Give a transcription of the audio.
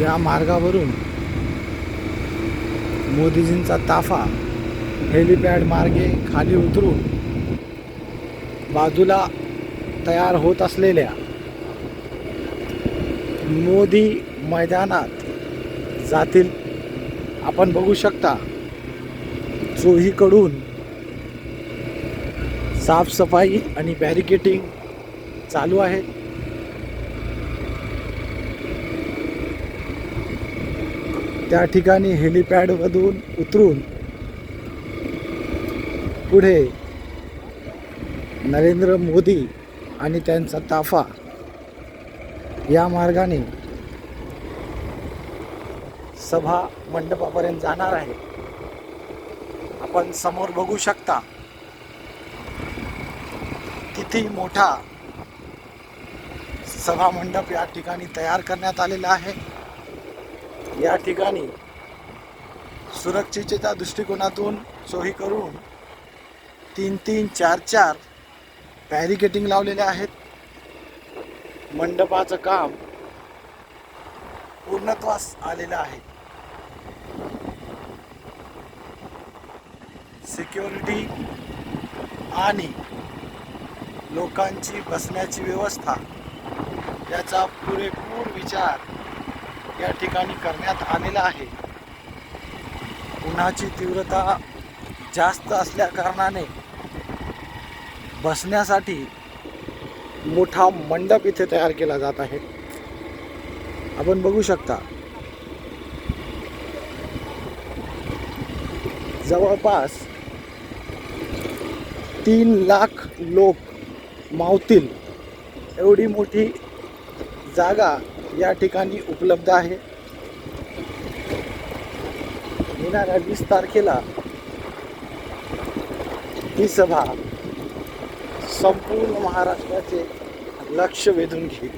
या मार्गावरून मोदीजींचा ताफा हेलिपॅड मार्गे खाली उतरून बाजूला तयार होत असलेल्या मोदी मैदानात जातील. आपण बघू शकता चोहीकडून साफसफाई आणि बॅरिकेटिंग चालू आहे. त्या ठिकाणी हेलिपॅडमधून उतरून पुढे नरेंद्र मोदी आणि त्यांचा ताफा या मार्गाने सभा मंडपापर्यंत जाणार आहे. आपण समोर बघू शकता किती मोठा सभा मंडप या ठिकाणी तयार करण्यात आलेला आहे. या ठिकाणी सुरक्षेच्या दृष्टिकोनातून सोयी करून तीन तीन चार चार बॅरिकेटिंग लावलेले आहेत. मंडपाचं काम पूर्णत्वास आलेलं आहे. सिक्युरिटी आणि लोकांची बसण्याची व्यवस्था याचा पुरेपूर विचार या ठिकाणी करण्यात आलेला आहे. उन्हाची तीव्रता जास्त असल्या कारणाने बसण्यासाठी मोठा मंडप इथे तयार केला जात आहे. आपण बघू शकता. जवळपास तीन लाख लोक मावतील. एवढी मोठी जागा या ठिकाणी उपलब्ध आहे. येणाऱ्या वीस तारखेला ही सभा संपूर्ण महाराष्ट्राचे लक्ष वेधून घेईल.